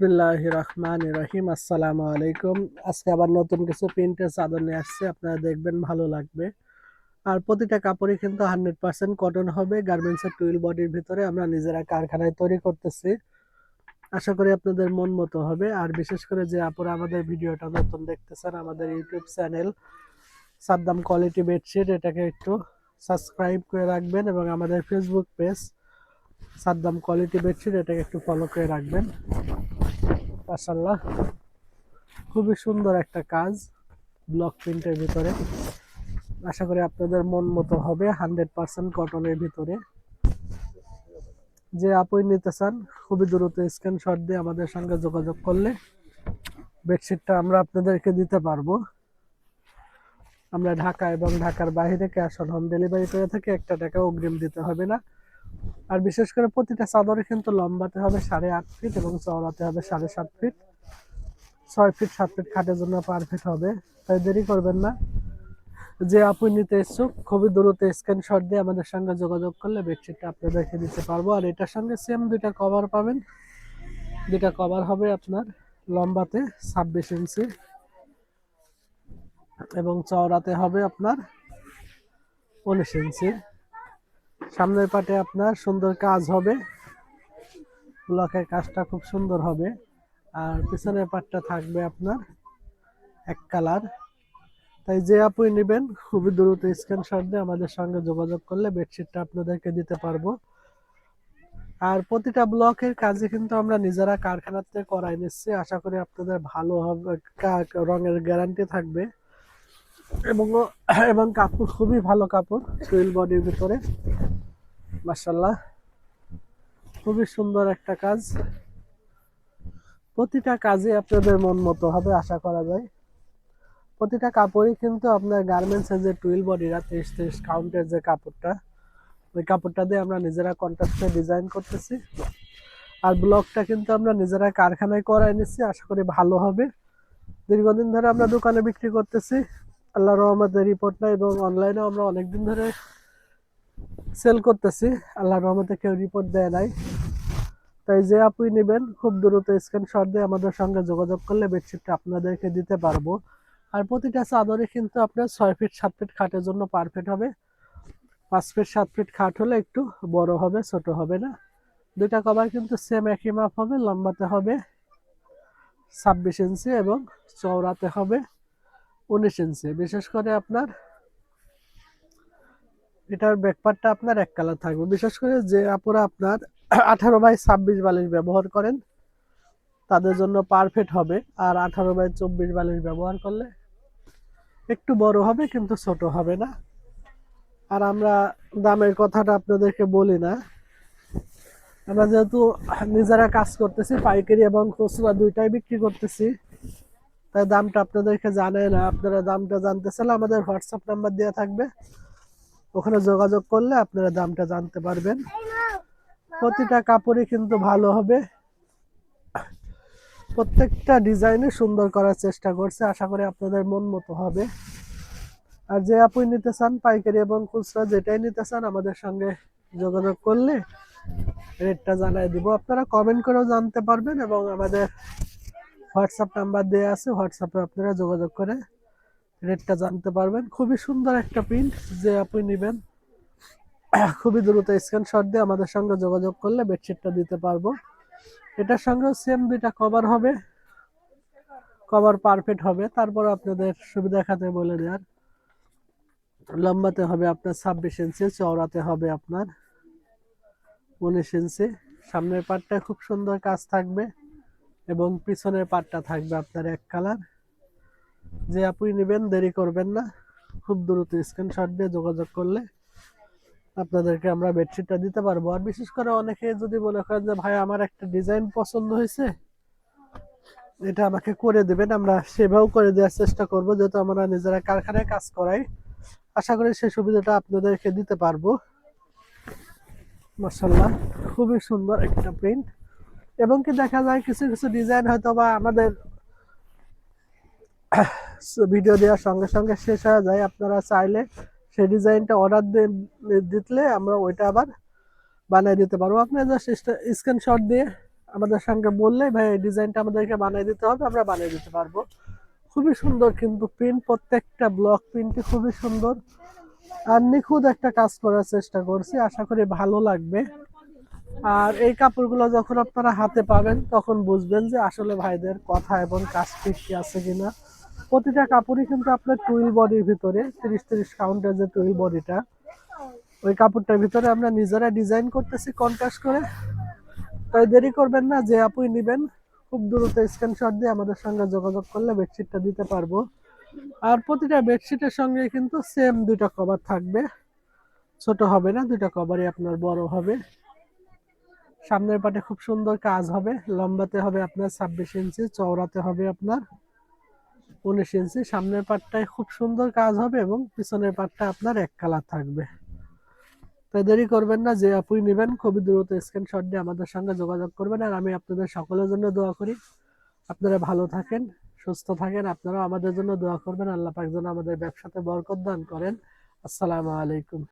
বিসমিল্লাহ রহমান রহিম। আসসালামু আলাইকুম। আজকে আবার নতুন কিছু প্রিন্টের চাদর নিয়ে আসছে। আপনারা দেখবেন ভালো লাগবে। আর প্রতিটা কাপড়ই কিন্তু হান্ড্রেড পার্সেন্ট কটন হবে। গার্মেন্টসের টুইল বডির ভিতরে আমরা নিজেরা কারখানায় তৈরি করতেছি। আশা করি আপনাদের মন মতো হবে। আর বিশেষ করে যে আপনারা আমাদের ভিডিওটা নতুন দেখতেছেন, আমাদের YouTube channel Saddam quality bedsheet, এটাকে একটু সাবস্ক্রাইব করে রাখবেন এবং আমাদের Facebook page Saddam quality bedsheet, এটাকে একটু ফলো করে রাখবেন। মাশাল্লাহ খুবই সুন্দর একটা কাজ ব্লক প্রিন্টের ভিতরে। আশা করি আপনাদের মন মতো হবে, হান্ড্রেড পার্সেন্ট কটনের ভিতরে। যে আপুই নিতে চান, খুবই দ্রুত স্ক্রিনশট দিয়ে আমাদের সঙ্গে যোগাযোগ করলে বেডশিটটা আমরা আপনাদেরকে দিতে পারব। আমরা ঢাকা এবং ঢাকার বাইরে ক্যাশ অন হোম ডেলিভারি করে থাকি, একটা টাকা অগ্রিম দিতে হবে না। আর বিশেষ করে প্রতিটা চাদরে কিন্তু লম্বাতে হবে সাড়ে আট ফিট এবং চওড়াতে হবে সাড়ে সাত ফিট। ছয় ফিট, সাত ফিট খাটের জন্য পারফেক্ট হবে। তাই দেরি করবেন না। যে আপু নিতে ইচ্ছুক খুবই দ্রুত স্ক্রিনশট দিয়ে আমাদের সঙ্গে যোগাযোগ করলে বেডশিটটা আপনাদেরকে দিতে পারব। আর এটার সঙ্গে সেম দুইটা কভার পাবেন। দুইটা কভার হবে আপনার লম্বাতে ছাব্বিশ ইঞ্চি এবং চওড়াতে হবে আপনার উনিশ ইঞ্চি। সামনের পাটে আপনার সুন্দর কাজ হবে। ব্লকের কাজটা খুব সুন্দর হবে। আর পিছনের পাটটা থাকবে আপনার এক কালার। তাই যে আপুই নেবেন, খুবই দ্রুত স্ক্রিনশট দিয়ে আমাদের সঙ্গে যোগাযোগ করলে বেডশিটটা আপনাদেরকে দিতে পারব। আর প্রতিটা ব্লকের কাজে কিন্তু আমরা নিজেরা কারখানাতে করাই নিচ্ছি। আশা করি আপনাদের ভালো হবে রঙের গ্যারান্টি থাকবে। এবং এবং কাপড় খুবই ভালো কাপড় সুইল বডির ভিতরে। মাসাল্লাহ খুবই সুন্দর একটা কাজ। প্রতিটা কাজে আপনাদের মন মতো হবে, আশা করা যায়। প্রতিটা কাপড়ই কিন্তু আপনার গার্মেন্টসের যে টুইল বডিরা তেইশ তেইশ কাউন্টের যে কাপড়টা, ওই কাপড়টা দিয়ে আমরা নিজেরা কন্ট্রাস্টে ডিজাইন করতেছি। আর ব্লকটা কিন্তু আমরা নিজেরা কারখানায় করাই নিচ্ছি, আশা করি ভালো হবে। দীর্ঘদিন ধরে আমরা দোকানে বিক্রি করতেছি। আল্লাহ রহমতের রিপোর্ট নাই এবং অনলাইনেও আমরা অনেকদিন ধরে সেল করতেছি। আল্লাহ রহমতে কেউ রিপোর্ট দেয় নাই। তাই যে আপুই নেবেন, খুব দ্রুত স্ক্রিনশট দিয়ে আমাদের সঙ্গে যোগাযোগ করলে বেডশিটটা আপনাদেরকে দিতে পারব। আর প্রতিটা চাদরে কিন্তু আপনার ছয় ফিট সাত ফিট খাটের জন্য পারফেক্ট হবে। পাঁচ ফিট সাত ফিট খাট হলে একটু বড় হবে, ছোট হবে না। দুইটা কভার কিন্তু সেম একই মাপ হবে, লম্বাতে হবে ছাব্বিশ ইঞ্চি এবং চওড়াতে হবে। উনিশ বিশেষ করে আপনার এটার ব্যাকপারটা আপনার এক কালার থাকবে। বিশেষ করে যে আপুরা আপনার আঠারো বাই ছাব্বিশ বালিশ ব্যবহার করেন, তাদের জন্য পারফেক্ট হবে। আর আঠারো বাই চব্বিশ বালিশ ব্যবহার করলে একটু বড় হবে, কিন্তু ছোট হবে না। আর আমরা দামের কথাটা আপনাদেরকে বলি না। আমরা যেহেতু নিজেরা কাজ করতেছি, পাইকারি এবং খুচরা দুইটাই বিক্রি করতেছি। তাই দামটা আপনাদেরকে জানে না, আপনারা দামটা জানতে চাইলে আমাদের হোয়াটসঅ্যাপ নাম্বার দেওয়া থাকবে। ওখানে যোগাযোগ করলে আপনারা দামটা জানতে পারবেন। প্রতিটা কাপড়ই কিন্তু ভালো হবে। প্রত্যেকটা ডিজাইনে সুন্দর করার চেষ্টা করছে, আশা করি আপনাদের মন মতো হবে। আর যে আপুই নিতে চান, পাইকারি এবং খুচরা যেটাই নিতে চান, আমাদের সঙ্গে যোগাযোগ করলে রেটটা জানাই দিব। আপনারা কমেন্ট করেও জানতে পারবেন এবং আমাদের হোয়াটসঅ্যাপ নাম্বার দেওয়া আছে, হোয়াটসঅ্যাপে আপনারা যোগাযোগ করে রেটটা জানতে পারবেন। খুবই সুন্দর একটা প্রিন্ট যে আপনি নেবেন। খুবই দ্রুত স্ক্রিনশট দিয়ে আমাদের সঙ্গে যোগাযোগ করলে বেডশিটটা দিতে পারব। এটার সঙ্গেও সেম দুইটা কভার হবে। কভার পারফেক্ট হবে। তারপর আপনাদের সুবিধা খাতে বলে দেওয়ার। লম্বাতে হবে আপনার ছাব্বিশ ইঞ্চি চওড়াতে হবে আপনার উনিশ ইঞ্চি সামনের পাটটা খুব সুন্দর কাজ থাকবে। এবং পিছনের পাটটা থাকবে আপনার এক কালার। যে আপনি নেবেন, দেরি করবেন না। খুব দ্রুত স্ক্রিনশট দিয়ে যোগাযোগ করলে আপনাদেরকে আমরা বেডশিটটা দিতে পারব। আর বিশেষ করে অনেকে যদি মনে করেন যে, ভাই, আমার একটা ডিজাইন পছন্দ হয়েছে, এটা আমাকে করে দেবেন, আমরা সেভাবেও করে দেওয়ার চেষ্টা করব, যেহেতু আমরা নিজেরা কারখানায় কাজ করাই। আশা করি সেই সুবিধাটা আপনাদেরকে দিতে পারব। মাসাল্লাহ খুবই সুন্দর একটা প্রিন্ট এবং কি দেখা যায় কিছু কিছু ডিজাইন হয়তো বা আমাদের ভিডিও দেওয়ার সঙ্গে সঙ্গে শেষ হয়ে যায়। আপনারা চাইলে সেই ডিজাইনটা অর্ডার দিলে আমরা ওইটা আবার বানিয়ে দিতে পারব। আপনি জাস্ট স্ক্রিনশট দিয়ে আমাদের সঙ্গে বললে, ভাই, এই ডিজাইনটা আমাদেরকে বানিয়ে দিতে হবে, আমরা বানিয়ে দিতে পারব। খুবই সুন্দর কিন্তু প্রিন্ট প্রত্যেকটা ব্লক প্রিন্টটি খুবই সুন্দর। আর নিখুঁত একটা কাজ করার চেষ্টা করছি। আশা করি ভালো লাগবে। আর এই কাপড়গুলো যখন আপনারা হাতে পাবেন, তখন বুঝবেন যে আসলে ভাইদের কথা এবং কাজ ঠিক আছে কিনা। প্রতিটা কাপড়ই কিন্তু আপনার টুইল বডির ভিতরে, তিরিশ তিরিশ কাউন্টের যে টুইল বডিটা ওই কাপড়টার ভিতরে আমরা নিজেরা ডিজাইন করতেছি কন্ট্রাস্ট করে। তাই দেরি করবেন না, যে আপুই নিবেন, খুব দ্রুত স্ক্রিনশট দিয়ে আমাদের সঙ্গে যোগাযোগ করলে বেডশিটটা দিতে পারব। আর প্রতিটা বেডশিটের সঙ্গে কিন্তু সেম দুইটা কভার থাকবে। ছোট হবে না, দুইটা কভারই আপনার বড় হবে। সামনের পাটে খুব সুন্দর কাজ হবে। লম্বাতে হবে আপনার ছাব্বিশ ইঞ্চি, চওড়াতে হবে আপনার উনিশ ইঞ্চি। সামনের পাটটায় খুব সুন্দর কাজ হবে এবং পিছনের পাটটা আপনার এক কালার থাকবে। তাই দেরি করবেন না, যে আপুই নেবেন, খুবই দ্রুত স্ক্রিনশট দিয়ে আমাদের সঙ্গে যোগাযোগ করবেন আর আমি আপনাদের সকলের জন্য দোয়া করি। আপনারা ভালো থাকেন, সুস্থ থাকেন, আপনারাও আমাদের জন্য দোয়া করবেন। আল্লাহ পাক যেন আমাদের ব্যবসাতে বরকত দান করেন। আসসালামু আলাইকুম।